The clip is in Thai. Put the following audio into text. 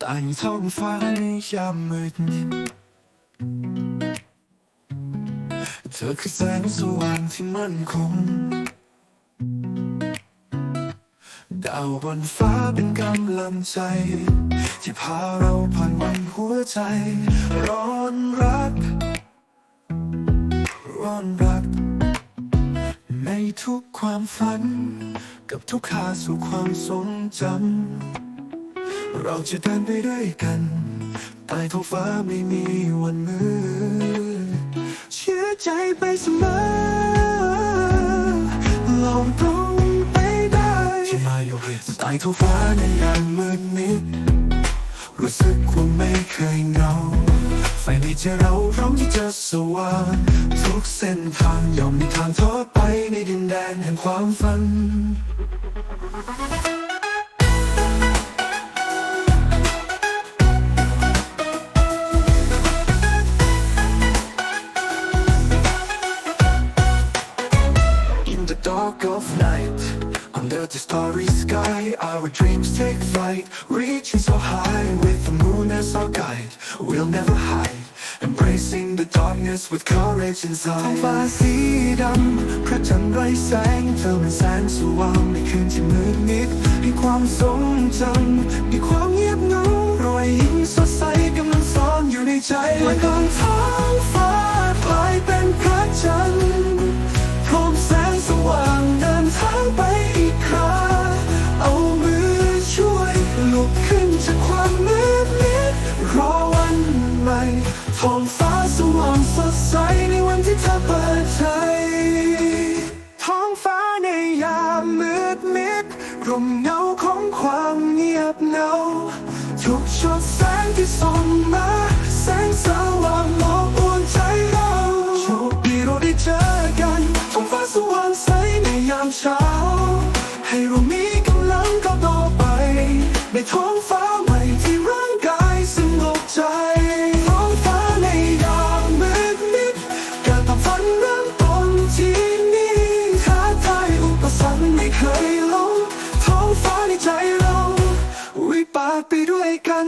ใต้ท้องฟ้าในยามมืดเธอคือแสงสว่างที่มั่นคง ดาวบนฟ้าเป็นกำลังใจ ที่พาเราผ่านวันหัวใจ ร้อนรัก ร้อนรัก ในทุกความฝัน กับทุกขาสู่ความทรงจำ เราจะเดินไปด้วยกันใต้ท้องฟ้าไม่มีวันมืดเชื่อใจไปเสมอลองตรงไปได้ที่มายเรสใต้ท้องฟ้าในยามมืดมิดรู้สึกว่าไม่เคยเหงาไฟในใจเราพร้อมที่จะสว่างทุกเส้นทางยอมมีทางทอดไปในดินแดนแห่งความฝัน dark of night, under the starry sky, our dreams take flight, reaching so high with the moon as our guide. We'll never hide, embracing the darkness with courage inside. ท้องฟ้าสีดำพระจันทร์ไร้แสงเธอเป็นแสงสว่างในคืนที่มืดมิดมีความทรงจำมีความเงียบเงารอยยิ้มสดใสกำลังซ่อนอยู่ในใจและกองท้องฟ้า ใหม่ท้องฟ้าสว่างสดใสในวันที่เธอเปิดใจท้องฟ้าในยามมืดมิดกลมเงาของความเงียบเงาทุกชดแสงที่ส่องมาแสงสว่างมองบนใจเราโชคดีเราได้เจอกันท้องฟ้าสว่างใสในยามเช้า ให้เรามีกำลังก้าวต่อไปในท้อง ไปด้วยกัน